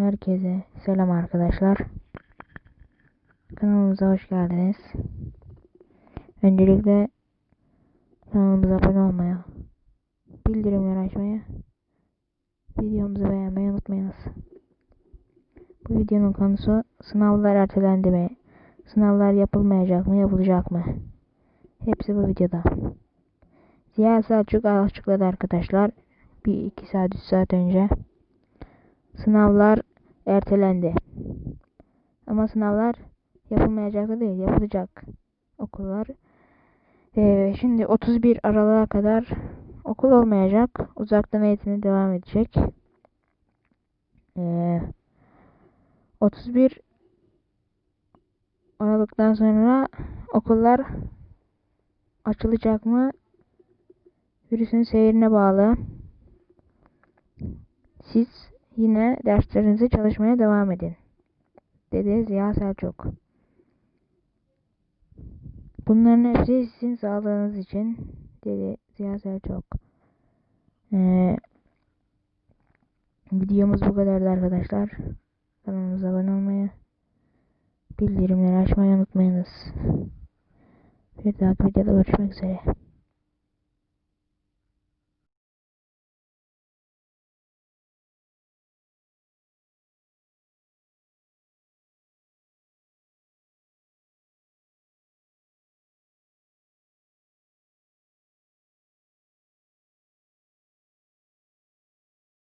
Herkese selam arkadaşlar. Kanalımıza hoş geldiniz. Öncelikle kanalımıza abone olmaya, bildirimleri açmayı, videomuzu beğenmeyi unutmayınız. Bu videonun konusu sınavlar ertelendi mi? Sınavlar yapılmayacak mı, yapılacak mı? Hepsi bu videoda. Ziya Selçuk açıkladı arkadaşlar. Bir iki saat, üç saat önce. Sınavlar ertelendi. Ama sınavlar yapılmayacak da değil, yapılacak okullar. Ee, şimdi 31 Aralık'a kadar okul olmayacak. Uzaktan eğitime devam edecek. Ee, 31 Aralık'tan sonra okullar açılacak mı? Virüsün seyrine bağlı. Siz yine derslerinizi çalışmaya devam edin. Dedi Ziya Selçuk. Bunların hepsi sizin sağlığınız için dedi Ziya Selçuk. Ee, videomuz bu kadardı arkadaşlar. Kanalımıza abone olmayı, bildirimleri açmayı unutmayınız. Bir dahaki videoda görüşmek üzere.